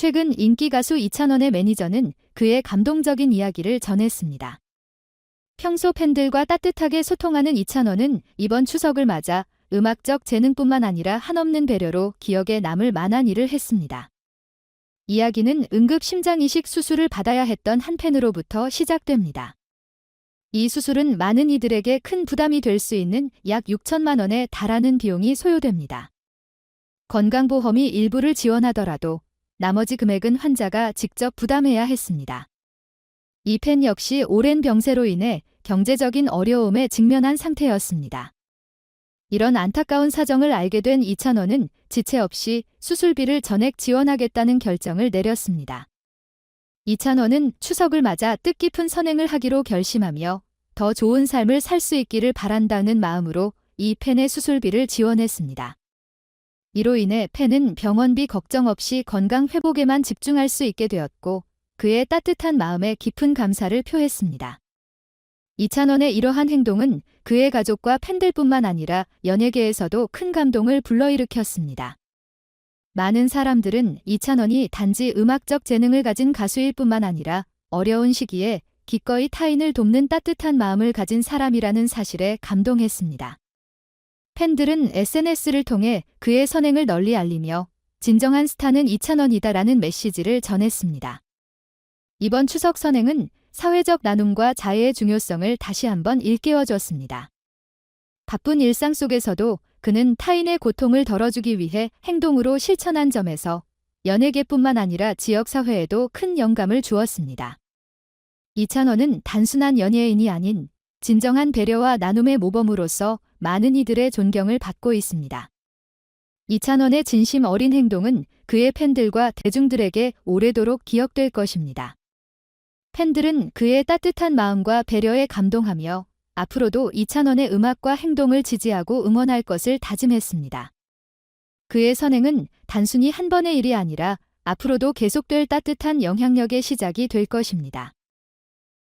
최근 인기 가수 이찬원의 매니저는 그의 감동적인 이야기를 전했습니다. 평소 팬들과 따뜻하게 소통하는 이찬원은 이번 추석을 맞아 음악적 재능뿐만 아니라 한없는 배려로 기억에 남을 만한 일을 했습니다. 이야기는 응급 심장 이식 수술을 받아야 했던 한 팬으로부터 시작됩니다. 이 수술은 많은 이들에게 큰 부담이 될 수 있는 약 6천만 원에 달하는 비용이 소요됩니다. 건강보험이 일부를 지원하더라도 나머지 금액은 환자가 직접 부담해야 했습니다. 이팬 역시 오랜 병세로 인해 경제적인 어려움에 직면한 상태였습니다. 이런 안타까운 사정을 알게 된 이찬원은 지체 없이 수술비를 전액 지원하겠다는 결정을 내렸습니다. 이찬원은 추석을 맞아 뜻깊은 선행을 하기로 결심하며 더 좋은 삶을 살 수 있기를 바란다는 마음으로 이 팬의 수술비를 지원했습니다. 이로 인해 팬은 병원비 걱정 없이 건강 회복에만 집중할 수 있게 되었고 그의 따뜻한 마음에 깊은 감사를 표했습니다. 이찬원의 이러한 행동은 그의 가족과 팬들뿐만 아니라 연예계에서도 큰 감동을 불러일으켰습니다. 많은 사람들은 이찬원이 단지 음악적 재능을 가진 가수일 뿐만 아니라 어려운 시기에 기꺼이 타인을 돕는 따뜻한 마음을 가진 사람이라는 사실에 감동했습니다. 팬들은 SNS를 통해 그의 선행을 널리 알리며 진정한 스타는 이찬원이다라는 메시지를 전했습니다. 이번 추석 선행은 사회적 나눔과 자애의 중요성을 다시 한번 일깨워 줬습니다. 바쁜 일상 속에서도 그는 타인의 고통을 덜어주기 위해 행동으로 실천한 점에서 연예계뿐만 아니라 지역사회에도 큰 영감을 주었습니다. 이찬원은 단순한 연예인이 아닌 진정한 배려와 나눔의 모범으로서 많은 이들의 존경을 받고 있습니다. 이찬원의 진심 어린 행동은 그의 팬들과 대중들에게 오래도록 기억될 것입니다. 팬들은 그의 따뜻한 마음과 배려에 감동하며 앞으로도 이찬원의 음악과 행동을 지지하고 응원할 것을 다짐했습니다. 그의 선행은 단순히 한 번의 일이 아니라 앞으로도 계속될 따뜻한 영향력의 시작이 될 것입니다.